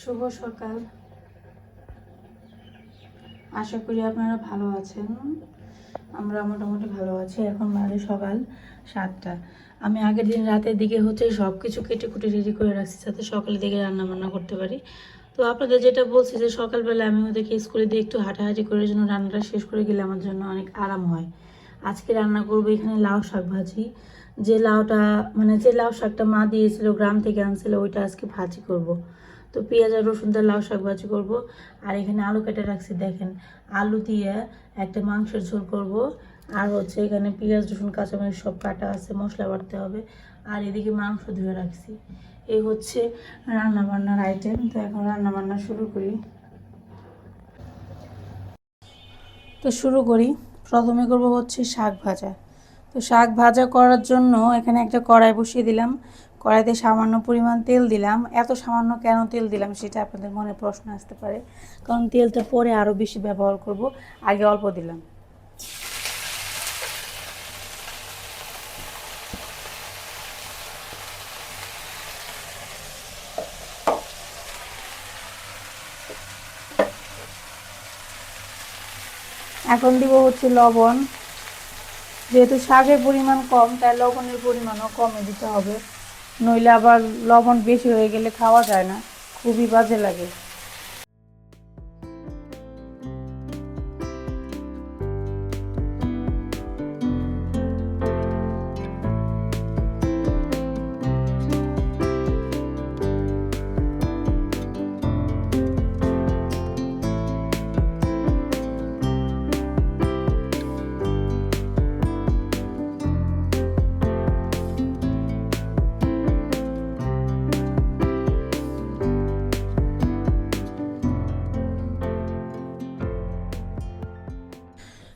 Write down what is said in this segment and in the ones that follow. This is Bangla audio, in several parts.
শুভ সকাল। আশা করি আপনারা ভালো আছেন। আমরা মোটামুটি ভালো আছি। এখন বাজে সকাল সাতটা। আমি আগের দিন রাতের দিকে হচ্ছে সব কিছু কেটে কুটে রেডি করে রাখছি, যাতে সকালের দিকে রান্না বান্না করতে পারি। তো আপনাদের যেটা বলছি যে সকালবেলা আমি ওদেরকে স্কুলে দিয়ে একটু হাঁটাহাঁটি করে জন্য রান্নাটা শেষ করে গেলে আমার জন্য অনেক আরাম হয়। আজকে রান্না করব এখানে লাউ শাক ভাজি। যে লাউটা মানে যে লাউ শাকটা মা দিয়েছিল, গ্রাম থেকে আনছিল, ওইটা আজকে ভাজি করব। তো পেঁয়াজ আর রসুন দিয়ে লাউ শাক ভাজি করব। আর এখানে আলু কেটে রাখছি, দেখেন। আলু দিয়ে একটা মাংসের ঝোল করব। আর হচ্ছে এখানে পেঁয়াজ, রসুন, কাঁচামরিচ সব কাটা আছে, মশলা বাটতে হবে। আর এদিকে মাংস ধুয়ে রাখছি। এই হচ্ছে রান্না বান্নার আইটেম তো এখন রান্না বান্না শুরু করি। তো শুরু করি। প্রথমে করব হচ্ছে শাক ভাজা। তো শাক ভাজা করার জন্য এখানে একটা কড়াই বসিয়ে দিলাম। কড়াইতে সামান্য পরিমাণ তেল দিলাম। এত সামান্য কেন তেল দিলাম সেটা আপনাদের মনে প্রশ্ন আসতে পারে। কারণ তেলটা পরে আরও বেশি ব্যবহার করব। আগে অল্প দিলাম। এখন দিব হচ্ছে লবণ। যেহেতু শাকের পরিমাণ কম, তাই লবণের পরিমাণও কমে দিতে হবে। নইলে আবার লবণ বেশি হয়ে গেলে খাওয়া যায় না। খুবই বাজে লাগে।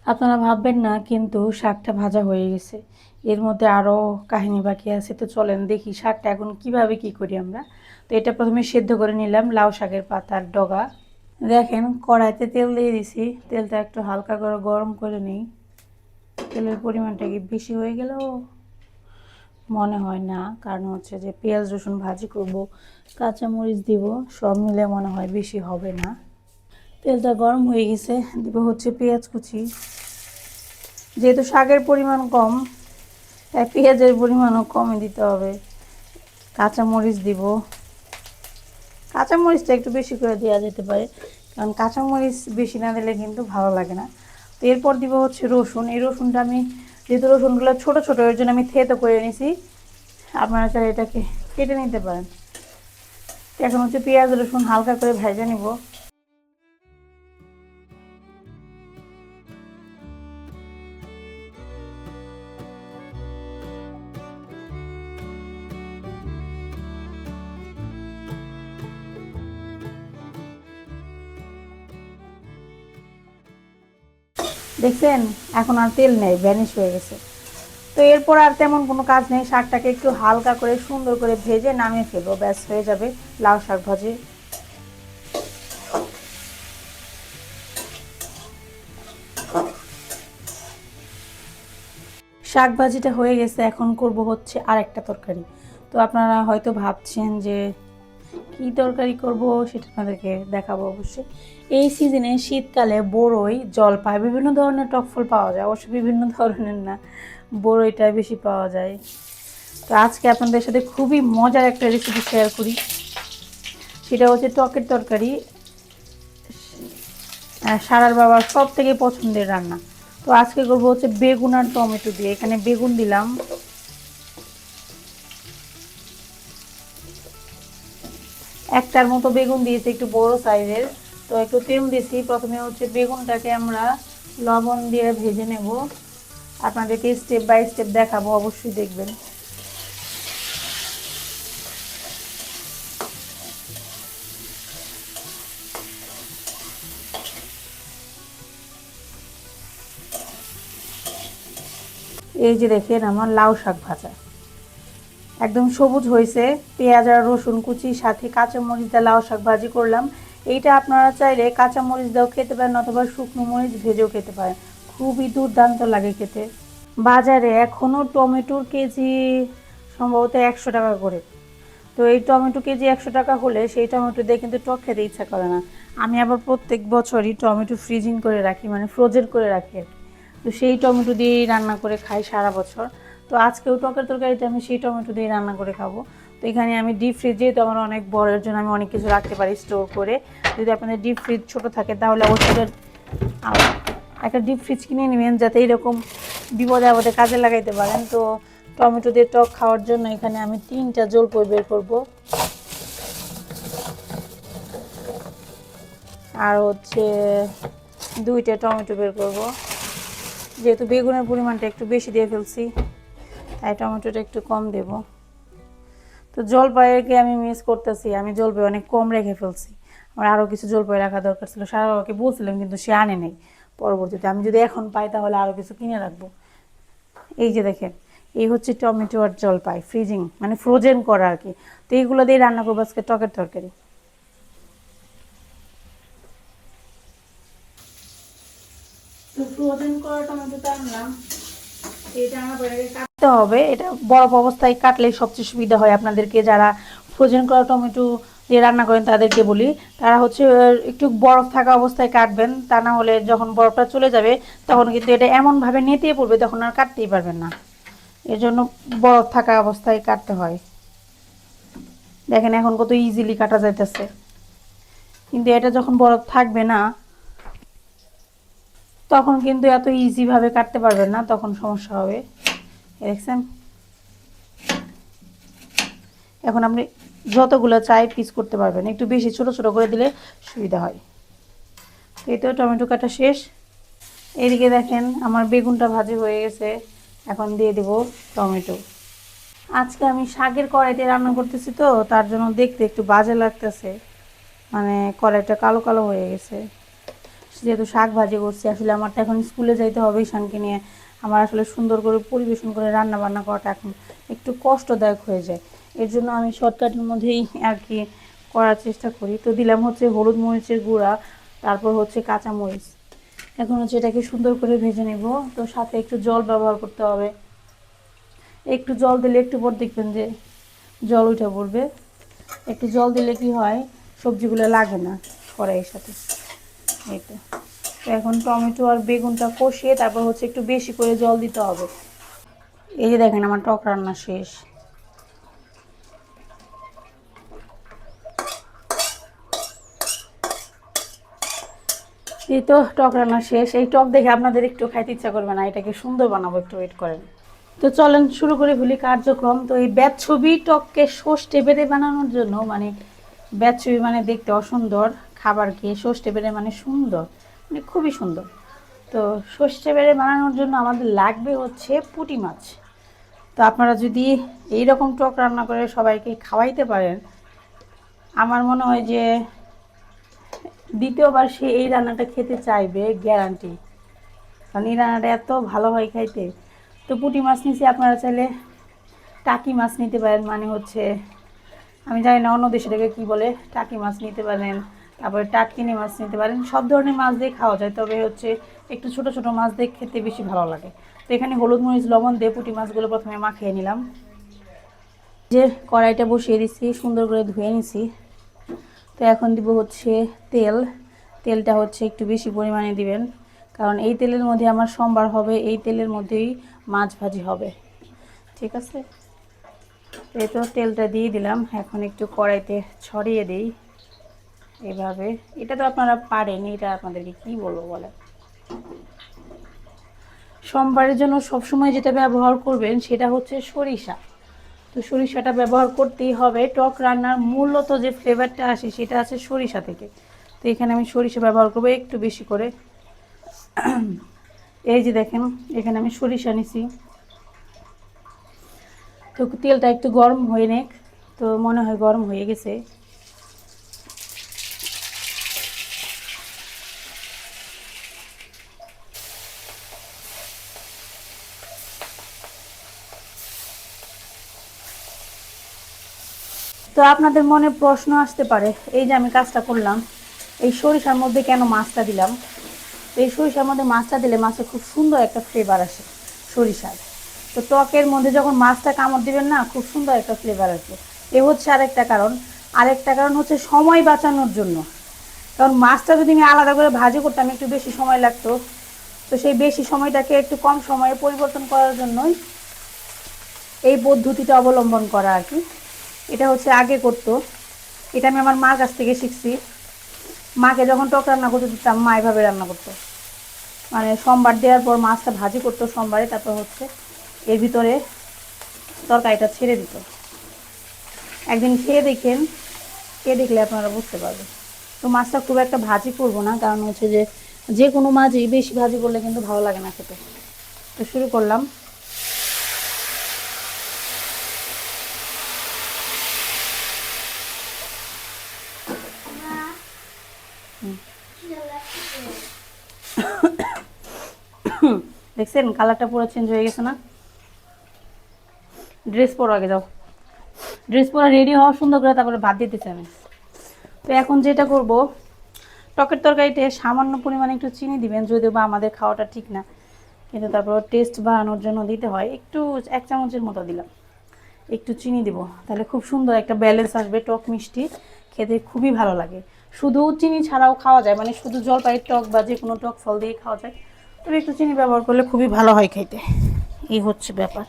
আপনারা ভাববেন না, কিন্তু শাকটা ভাজা হয়ে গেছে। এর মধ্যে আরও কাহিনী বাকি আছে, তো চলেন দেখি শাকটা এখন কীভাবে কি করি আমরা। তো এটা প্রথমে সেদ্ধ করে নিলাম লাউ শাকের পাতার ডগা। দেখেন কড়াইতে তেল দিয়ে দিছি, তেলটা একটু হালকা করে গরম করে নিই। তেলের পরিমাণটা কি বেশি হয়ে গেলেও মনে হয় না, কারণ হচ্ছে যে পেঁয়াজ রসুন ভাজি করব, কাঁচামরিচ দিব, সব মিলে মনে হয় বেশি হবে না। তেলটা গরম হয়ে গেছে, দিব হচ্ছে পেঁয়াজ কুচি। যেহেতু শাকের পরিমাণ কম, তাই পেঁয়াজের পরিমাণও কমে দিতে হবে। কাঁচামরিচ দিব। কাঁচামরিচটা একটু বেশি করে দেওয়া যেতে পারে, কারণ কাঁচামরিচ বেশি না দিলে কিন্তু ভালো লাগে না। তো এরপর দিব হচ্ছে রসুন। এই রসুনটা আমি, যেহেতু রসুনগুলো ছোটো ছোটো, এর জন্য আমি থেতো করে নিছি আপনারা চাইলে এটাকে কেটে নিতে পারেন। এখন হচ্ছে পেঁয়াজ রসুন হালকা করে ভেজে নিব। দেখছেন এখন আর তেল নেই ভ্যানিশ হয়ে গেছে। তো এরপর আর তেমন কোনো কাজ নেই, শাকটাকে একটু হালকা করে সুন্দর করে ভেজে নামিয়ে ফেলব, ব্যাস, হয়ে যাবে লাউ শাক ভাজি। শাক ভাজিটা হয়ে গেছে, এখন করব হচ্ছে আর একটা তরকারি। তো আপনারা হয়তো ভাবছেন যে কী তরকারি করব সেটা আপনাদেরকে দেখাবো অবশ্যই। এই সিজনে শীতকালে বড়ই জলপাই, বিভিন্ন ধরনের টক ফল পাওয়া যায়, অবশ্য বিভিন্ন ধরনের না, বড়ইটা বেশি পাওয়া যায়। তো আজকে আপনাদের সাথে খুবই মজার একটা রেসিপি শেয়ার করি। সেটা হচ্ছে টকের তরকারি। সারার বাবার সব থেকে পছন্দের রান্না। তো আজকে করব হচ্ছে বেগুন আর টমেটো দিয়ে। এখানে বেগুন দিলাম। একটার মতো বেগুন দিয়েছি একটু বড় সাইজের। তো একটু তেল দিয়েছি। প্রথমে হচ্ছে বেগুনটাকে আমরা লবণ দিয়ে ভেজে নেব। আপনাদেরকে স্টেপ বাই স্টেপ দেখাবো, অবশ্যই দেখবেন। এই যে দেখেন আমার লাউ শাক ভাজা। একদম সবুজ হয়েছে, পেঁয়াজ আর রসুন কুচির সাথে কাঁচামরিচ দিয়ে লাউ শাক ভাজি করলাম। এইটা আপনারা চাইলে কাঁচামরিচ দিয়েও খেতে পারেন অথবা শুকনো মরিচ ভেজেও খেতে পারেন। খুবই দুর্দান্ত লাগে খেতে। বাজারে এখনও টমেটোর কেজি সম্ভবত একশো টাকা করে। তো এই টমেটো কেজি একশো টাকা হলে সেই টমেটো দিয়ে কিন্তু টক খেতে ইচ্ছা করে না। আমি আবার প্রত্যেক বছরই টমেটো ফ্রিজিং করে রাখি মানে ফ্রোজেন করে রাখি আর কি। তো সেই টমেটো দিয়েই রান্না করে খাই সারা বছর। তো আজকেও টকের তরকারিতে আমি সেই টমেটো দিয়ে রান্না করে খাব। তো এখানে আমি ডিপ ফ্রিজ যেহেতু আমার অনেক বড়ের জন্য আমি অনেক কিছু রাখতে পারি স্টোর করে। যদি আপনাদের ডিপ ফ্রিজ ছোট থাকে, তাহলে অবশ্যই একটা ডিপ ফ্রিজ কিনে নেবেন, যাতে এরকম বিপদে আপদে কাজে লাগাইতে পারেন। তো টমেটো দিয়ে টক খাওয়ার জন্য এখানে আমি তিনটা জলপই বের করব। আর হচ্ছে দুইটা টমেটো বের করব। যেহেতু বেগুনের পরিমাণটা একটু বেশি দিয়ে ফেলছি তাই টমেটোটা একটু কম দেব। তো জলপাইকে আমি মিস করতেছি। আমি জলপাই অনেক কম রেখে ফেলছি। আমার আরও কিছু জলপাই রাখা দরকার ছিল। সারা বাবাকে বলছিলাম, কিন্তু সে আনে নেই পরবর্তীতে। আমি যদি এখন পাই, তাহলে আরও কিছু কিনে রাখব। এই যে দেখেন, এই হচ্ছে টমেটো আর জলপাই ফ্রিজিং মানে ফ্রোজেন করা আর কি। তো এইগুলো দিয়ে রান্না করব আজকে টকের তরকারি। তো ফ্রোজেন করা টমেটোটা আনলাম। এটা আমার কাটতে হবে। এটা বরফ অবস্থায় কাটলে সবচেয়ে সুবিধা হয় আপনাদেরকে। যারা ফ্রোজেন করা টমেটো দিয়ে রান্না করেন, তাদেরকে বলি। তারা হচ্ছে একটু বরফ থাকা অবস্থায় কাটবেন। তা না হলে যখন বরফটা চলে যাবে, তখন কিন্তু এটা এমনভাবে নেতিয়ে পড়বে, তখন আর কাটতেই পারবেন না। এর জন্য বরফ থাকা অবস্থায় কাটতে হয়। দেখেন এখন কত ইজিলি কাটা যাইতেছে। কিন্তু এটা যখন বরফ থাকবে না, তখন কিন্তু এত ইজিভাবে কাটতে পারবেন না, তখন সমস্যা হবে। দেখছেন? এখন আপনি যতগুলো চাই পিস করতে পারবেন। একটু বেশি, ছোট ছোট করে দিলে সুবিধা হয়। এই তো টমেটো কাটা শেষ। এদিকে দেখেন, আমার বেগুনটা ভাজি হয়ে গেছে। এখন দিয়ে দেব টমেটো। আজকে আমি শাকের কড়াইতে রান্না করতেছি তো, তার জন্য দেখতে একটু বাজে লাগতেছে। মানে কড়াইটা কালো কালো হয়ে গেছে। যেহেতু শাক ভাজি করছি, আসলে আমার তো এখন স্কুলে যাইতে হবে ঈশানকে নিয়ে। আমার আসলে সুন্দর করে পরিবেশন করে রান্না বান্না করাটা এখন একটু কষ্টদায়ক হয়ে যায়। এর জন্য আমি শর্টকাটের মধ্যেই আর কি করার চেষ্টা করি। তো দিলাম হচ্ছে হলুদ মরিচের গুঁড়া, তারপর হচ্ছে কাঁচা মরিচ। এখন হচ্ছে এটাকে সুন্দর করে ভেজে নেব। তো সাথে একটু জল ব্যবহার করতে হবে। একটু জল দিলে একটু পর দেখবেন যে জল উঠে পড়বে। একটু জল দিলে কি হয়, সবজিগুলো লাগে না কড়াইয়ের সাথে। তো। এখন টমেটো আর বেগুনটা কষিয়ে তারপর হচ্ছে একটু বেশি করে জল দিতে হবে। এই যে দেখেন আমার টক রান্না শেষ। এই তো টক রান্না শেষ। এই টক দেখে আপনাদের একটু খাইতে ইচ্ছা করবে না, এটাকে সুন্দর বানাবো একটু ওয়েট করেন। তো চলেন শুরু করে ফেলি কার্যক্রম। তো এই ব্যাট ছবি টককে ষষ্ঠে বেড়ে বানানোর জন্য মানে ব্যাট ছবি মানে দেখতে অসুন্দর, খাবার খেয়ে ষষ্ঠে বেড়ে মানে সুন্দর। মানে খুবই সুন্দর। তো সর্ষে বেড়ে বানানোর জন্য আমাদের লাগবে হচ্ছে পুঁটি মাছ। তো আপনারা যদি এই রকম টক রান্না করে সবাইকে খাওয়াইতে পারেন, আমার মনে হয় যে দ্বিতীয়বার সে এই রান্নাটা খেতে চাইবে গ্যারান্টি কারণ এই রান্নাটা এত ভালো হয় খাইতে। তো পুঁটি মাছ নিচে আপনারা চাইলে টাকি মাছ নিতে পারেন মানে হচ্ছে আমি জানি না অন্য দেশে কী বলে, টাকি মাছ নিতে পারেন। তারপরে টাটকিনি মাছ নিতে পারেন। সব ধরনের মাছ দিয়ে খাওয়া যায়, তবে হচ্ছে একটু ছোট ছোট মাছ দিয়ে খেতে বেশি ভালো লাগে। তো এখানে হলুদ, মরিচ, লবণ দিয়ে পুঁটি মাছগুলো প্রথমে মাখিয়ে নিলাম। যে কড়াইটা বসিয়ে দিচ্ছি, সুন্দর করে ধুয়ে নিছি তো এখন দিব হচ্ছে তেল। তেলটা হচ্ছে একটু বেশি পরিমাণে দিবেন, কারণ এই তেলের মধ্যে আমার সোমবার হবে, এই তেলের মধ্যেই মাছ ভাজি হবে। ঠিক আছে? এই তো তেলটা দিয়ে দিলাম। এখন একটু কড়াইতে ছড়িয়ে দিই। এভাবে। এটা তো আপনারা পারেন, এটা আপনাদেরকে কি বলব বলে সোমবারের জন্য সবসময় যেটা ব্যবহার করবেন সেটা হচ্ছে সরিষা। তো সরিষাটা ব্যবহার করতেই হবে। টক রান্নার মূলত যে ফ্লেভারটা আসে সেটা আছে সরিষা থেকে। তো এখানে আমি সরিষা ব্যবহার করব একটু বেশি করে। এই যে দেখেন, এখানে আমি সরিষা নিছি। তো তেলটা একটু গরম হয়ে নেক। তো মনে হয় গরম হয়ে গেছে। তো আপনাদের মনে প্রশ্ন আসতে পারে, এই যে আমি কাজটা করলাম, এই সরিষার মধ্যে কেন মাছটা দিলাম? এই সরিষার মধ্যে মাছটা দিলে মাছের খুব সুন্দর একটা ফ্লেভার আসে সরিষার। তো টকের মধ্যে যখন মাছটা কামড় দিবেন না, খুব সুন্দর একটা ফ্লেভার আসে এ হচ্ছে আরেকটা কারণ। আরেকটা কারণ হচ্ছে সময় বাঁচানোর জন্য। কারণ মাছটা যদি আমি আলাদা করে ভাজি করতাম, একটু বেশি সময় লাগতো। তো সেই বেশি সময়টাকে একটু কম সময়ে পরিবর্তন করার জন্যই এই পদ্ধতিটা অবলম্বন করা আর কি। এটা হচ্ছে আগে করতো। এটা আমি আমার মার কাছ থেকে শিখছি। মাকে যখন টক রান্না করতে দিতাম, মা এভাবে রান্না করতো। মানে সোমবার দেওয়ার পর মাছটা ভাজি করতো সোমবারে, তারপর হচ্ছে এর ভিতরে তরকারিটা ছেড়ে দিত। একদিন খেয়ে দেখেন, খেয়ে দেখলে আপনারা বুঝতে পারবেন। তো মাছটা খুব একটা ভাজি করব না, কারণ হচ্ছে যে যে কোনো মাছই বেশি ভাজি করলে কিন্তু ভালো লাগে না খেতে। তো শুরু করলাম। দেখছেন? কালারটা পুরো চেঞ্জ হয়ে গেছে না? ড্রেস পরো আগে, যাও। ড্রেস পরা রেডি হওয়া সুন্দর করে তারপরে ভাত দিতে আমি। তো এখন যেটা করব, টকের তরকারিতে সামান্য পরিমাণে একটু চিনি দিবেন, যদিও বা আমাদের খাওয়াটা ঠিক না। কিন্তু তারপর টেস্ট বাড়ানোর জন্য দিতে হয়। একটু এক চামচের মতো দিলাম। একটু চিনি দিব, তাহলে খুব সুন্দর একটা ব্যালেন্স আসবে, টক মিষ্টি। খেতে খুবই ভালো লাগে। শুধু চিনি ছাড়াও খাওয়া যায় মানে শুধু জলপাইয়ের টক বা যে কোনো টক ফল দিয়ে খাওয়া যায়। তবে একটু চিনি ব্যবহার করলে খুবই ভালো হয় খাইতে এই হচ্ছে ব্যাপার।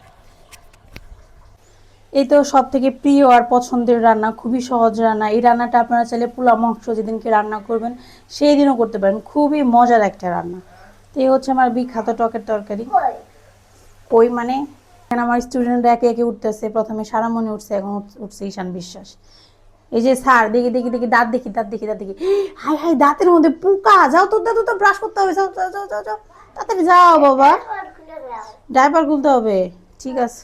এই তো সব থেকে প্রিয় আর পছন্দের রান্না, খুবই সহজ রান্না। এই রান্নাটা আপনারা চাইলে পোলা মাংস যেদিনকে রান্না করবেন, সেই দিনও করতে পারেন। খুবই মজার একটা রান্না। তো এই হচ্ছে আমার বিখ্যাত টকের তরকারি। ওই মানে আমার স্টুডেন্টরা একে একে উঠতেছে। প্রথমে সারামণি উঠছে, এখন উঠছে ঈশান বিশ্বাস। এই যে স্যার, দেখি দেখি দেখি, দাঁত দেখি দাঁত দেখি দাঁত দেখি। হাই হাই দাঁতের মধ্যে পোকা। যাও তোর দাঁত তো ব্রাশ করতে হবে। যাও যাও যাও যাও। তাড়াতাড়ি যাও বাবা। ডাইপার খুলতে হবে ঠিক আছে।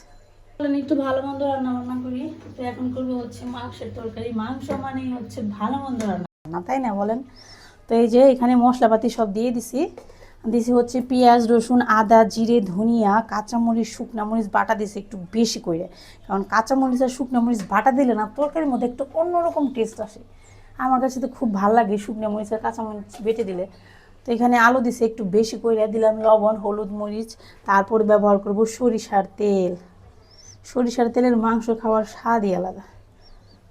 একটু ভালো মন্দ রান্না বান্না করি। তো এখন করব হচ্ছে মাংসের তরকারি। মাংস মানেই হচ্ছে ভালো মন্দ রান্না। তাই না বলেন? তো এই যে এখানে মশলাপাতি সব দিয়ে দিছি। দিছি হচ্ছে পেঁয়াজ রসুন আদা জিরে ধনিয়া কাঁচামরিচ শুকনা মরিচ বাটা দিছি একটু বেশি করে। কারণ কাঁচামরিচ আর শুকনা মরিচ বাটা দিলে না তরকারির মধ্যে একটু অন্যরকম টেস্ট আসে। আমার কাছে তো খুব ভালো লাগে শুকনো মরিচ আর কাঁচামরিচ বেটে দিলে। তো এখানে আলু দিছে, একটু বেশি করে দিলাম, লবণ, হলুদ, মরিচ, তারপর ব্যবহার করব সরিষার তেল। সরিষার তেলের মাংস খাওয়ার স্বাদই আলাদা।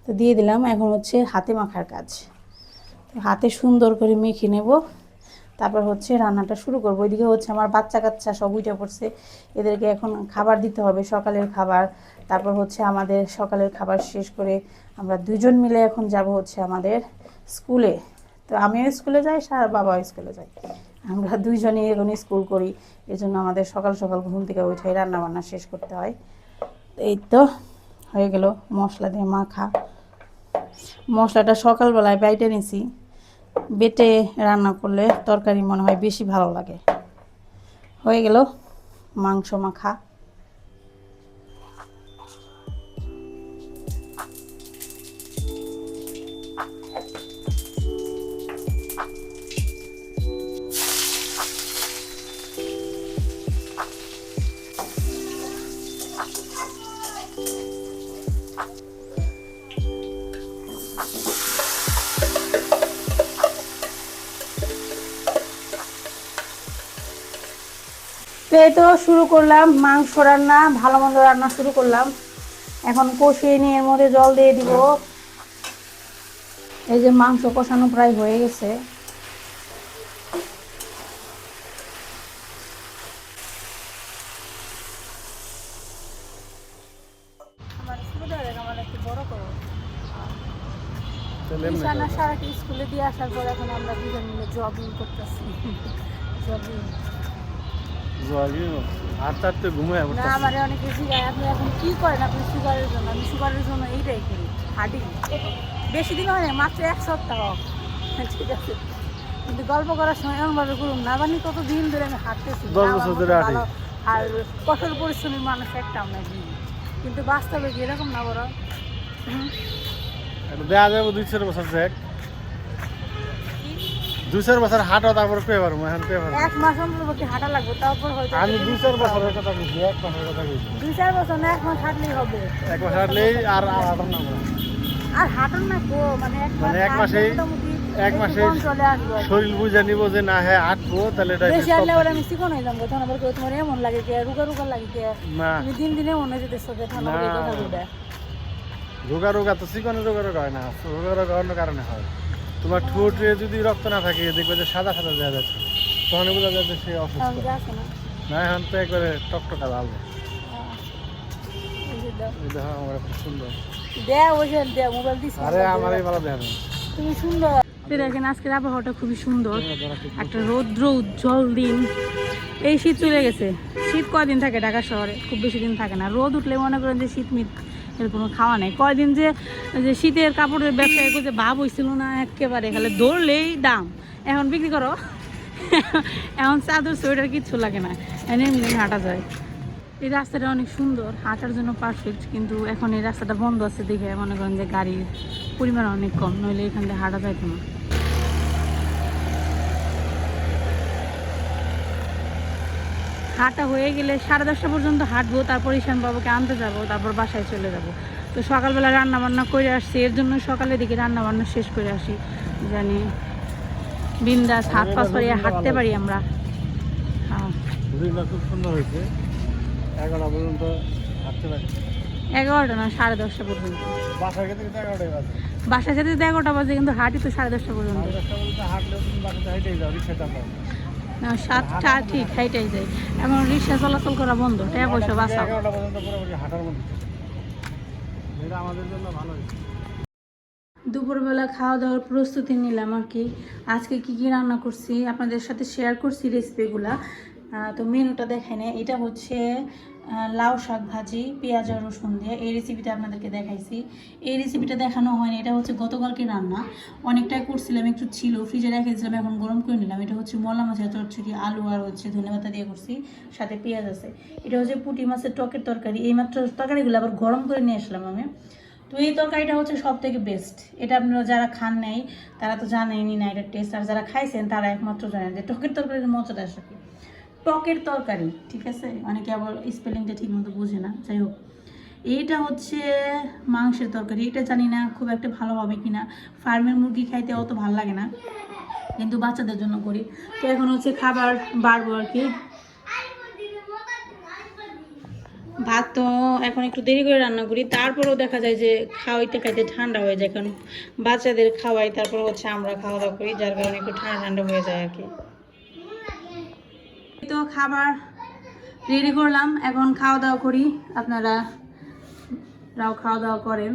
তো দিয়ে দিলাম, এখন হচ্ছে হাতে মাখার কাজ। হাতে সুন্দর করে মেখে নেব। তারপর হচ্ছে রান্নাটা শুরু করব। ওইদিকে হচ্ছে আমার বাচ্চা কাচ্চা সব উঠে পড়ছে এদেরকে এখন খাবার দিতে হবে, সকালের খাবার। তারপর হচ্ছে আমাদের সকালের খাবার শেষ করে আমরা দুজন মিলে এখন যাব হচ্ছে আমাদের স্কুলে। তো আমিও স্কুলে যাই, সার বাবাও স্কুলে যাই আমরা দুইজনেই এখন স্কুল করি এই জন্য আমাদের সকাল সকাল ঘুম থেকে উঠে রান্না বান্না শেষ করতে হয়। এই তো, হয়ে গেল মশলা দিয়ে মাখা। মশলাটা সকালবেলায় বাইটে নিছি। বেটে রান্না করলে তরকারি মনে হয় বেশি ভালো লাগে। হয়ে গেল মাংস মাখা। তো এই তো শুরু করলাম মাংস রান্না ভালো মন্দ রান্না শুরু করলাম। এখন কষিয়ে নিয়ে এর মধ্যে জল দিয়ে দিব। এই যে মাংস কষানো প্রায় হয়ে গেছে। সারাকে স্কুলে দিয়ে আসার পর এখন আমরা দুজন মিলে জগিং করতেছি। জগিং হাঁটতে হাঁটতে ঘুমায় না আমার অনেকে জিগায় আপনি এখন কি করেন? আপনি সুগারের জন্য আমি সুগারের জন্য এইটাই করি হাঁটি। বেশি দিন হয় না মাত্র এক সপ্তাহ ঠিক আছে। কিন্তু গল্প করার সময় এমনভাবে করুন না জানি কত দিন ধরে আমি হাঁটতেছি। আর কঠোর পরিশ্রমী মানুষ একটা আমরা কিন্তু বাস্তবে কি এরকম না বড়? দেয়া যাব দুই চার বছর দেখ দুই চার বছর হাঁটো তারপর পেয়ে পারব এখন পেয়ে পারব। এক মাস হাঁটা লাগবে তারপর হয়তো আমি দুই চার বছরের কথা বলছি এক মাসের কথা বলছি দুই চার বছর না এক মাস হাঁটলেই হবে। এক মাস হাঁটলেই আর হাঁটার না আর হাঁটুন না গো মানে এক মানে এক মাসেই- এক কি। শরীর বুঝে নিব যে না হ্যাঁ হাঁটবো তাহলে এটা বেশি আমি চিকন হয়ে যাব তখন আবার তোমার এমন লাগে যে রুগা রুগা লাগে যে না। তুমি দিন দিনে মনে যেতেছো যে তখন আবার। কথা বলবে। রোগা রোগা তো চিকনের রোগা রোগা হয় না রোগা রোগা অন্য কারণে হয়। তোমার ঠোঁটে যদি রক্ত না থাকে দেখবে যে সাদা সাদা দেওয়া যাচ্ছে। তখন বোঝা যাচ্ছে সে অসুস্থ। না। এখন তো একবারে টকটকা লাল। দেখেন আজকের আবহাওয়াটা খুবই সুন্দর। একটা রৌদ্র উজ্জ্বল দিন। এই শীত চলে গেছে। শীত কয়দিন থাকে ঢাকা শহরে? খুব বেশি দিন থাকে না। রোদ উঠলে মনে করেন যে শীত মিট এর কোনো খাওয়া নেই। কয়দিন যে যে শীতের কাপড়ের ব্যবসা যে ভাব হয়েছিল না, একেবারে খালি দৌড়লেই দাম। এখন বিক্রি করো। এখন চাদর, সোয়েটার কিচ্ছু লাগে না। এনে এমনি হাঁটা যায়। এই রাস্তাটা অনেক সুন্দর, হাঁটার জন্য পারফেক্ট কিন্তু এখন এই রাস্তাটা বন্ধ আছে দেখে মনে করেন যে গাড়ির পরিমাণ অনেক কম, নইলে এখান থেকে হাঁটা যায় না। হাঁটা হয়ে গেলে সাড়ে দশটা পর্যন্ত হাঁটবো তারপর ঈশান বাবাকে আনতে যাব তারপর বাসায় চলে যাব। তো সকালবেলা রান্না বান্না করে আসছি এর জন্য সকালের দিকে রান্নাবান্না শেষ করে আসি। জানি বিন্দাস হাত পাস পারিয়ে হাঁটতে পারি আমরা। হ্যাঁ। খুব সুন্দর হয়েছে। এগারোটা পর্যন্ত হাঁটতে পারি। এগারোটা না সাড়ে দশটা পর্যন্ত। বাসায় যেতে এগারোটা বাজে কিন্তু হাঁটি তো সাড়ে দশটা পর্যন্ত। সাতটা ঠিক হাইটাই যায়। এখন রিক্সা চলাচল করা বন্ধ, টাকা পয়সা ভালো দুপুরবেলা খাওয়া দাওয়ার প্রস্তুতি নিলাম আর কি। আজকে কি কি রান্না করছি, আপনাদের সাথে শেয়ার করছি রেসিপিগুলা তো মেনুটা দেখেন, এটা হচ্ছে লাউ শাক ভাজি, পেঁয়াজ আর রসুন দিয়ে এই রেসিপিটা আপনাদেরকে দেখাইছি। এই রেসিপিটা দেখানো হয়নি, এটা হচ্ছে গতকালকে রান্না। অনেকটাই করছিলাম, একটু ছিল ফ্রিজে রেখেছিলাম এখন গরম করে নিলাম। এটা হচ্ছে মলা মাছের চচ্চড়ি আলু আর হচ্ছে ধনেপাতা দিয়ে করছি, সাথে পেঁয়াজ আছে। এটা হচ্ছে পুঁটি মাছের টকের তরকারি, এই মাত্র তরকারিগুলো আবার গরম করে নিয়ে আসলাম আমি। তো এই তরকারিটা হচ্ছে সব থেকে বেস্ট এটা আপনারা যারা খান নাই, তারা তো জানেনই না এটার টেস্ট আর যারা খাইছেন, তারা একমাত্র জানেন যে টকের তরকারির মজাটা আসে টকের তরকারি, ঠিক আছে? অনেকে আবার স্পেলিংটা ঠিক মতো বোঝে না, যাই হোক। এইটা হচ্ছে মাংসের তরকারি। এটা জানি না খুব একটা ভালো হবে কি না ফার্মের মুরগি খাইতে অত ভালো লাগে না, কিন্তু বাচ্চাদের জন্য করি। তো এখন হচ্ছে খাবার বাড়বো আর কি। ভাত তো এখন একটু দেরি করে রান্না করি। তারপরেও দেখা যায় যে খাওয়াইতে খাইতে ঠান্ডা হয়ে যায়, কারণ বাচ্চাদের খাওয়াই, তারপর হচ্ছে আমরা খাওয়া দাওয়া করি, যার কারণে একটু ঠান্ডা ঠান্ডা হয়ে যায় আর কি। তো খাবার রেডি করলাম এখন খাওয়া দাওয়া করি। আপনারা রাও খাওয়া দাওয়া করেন।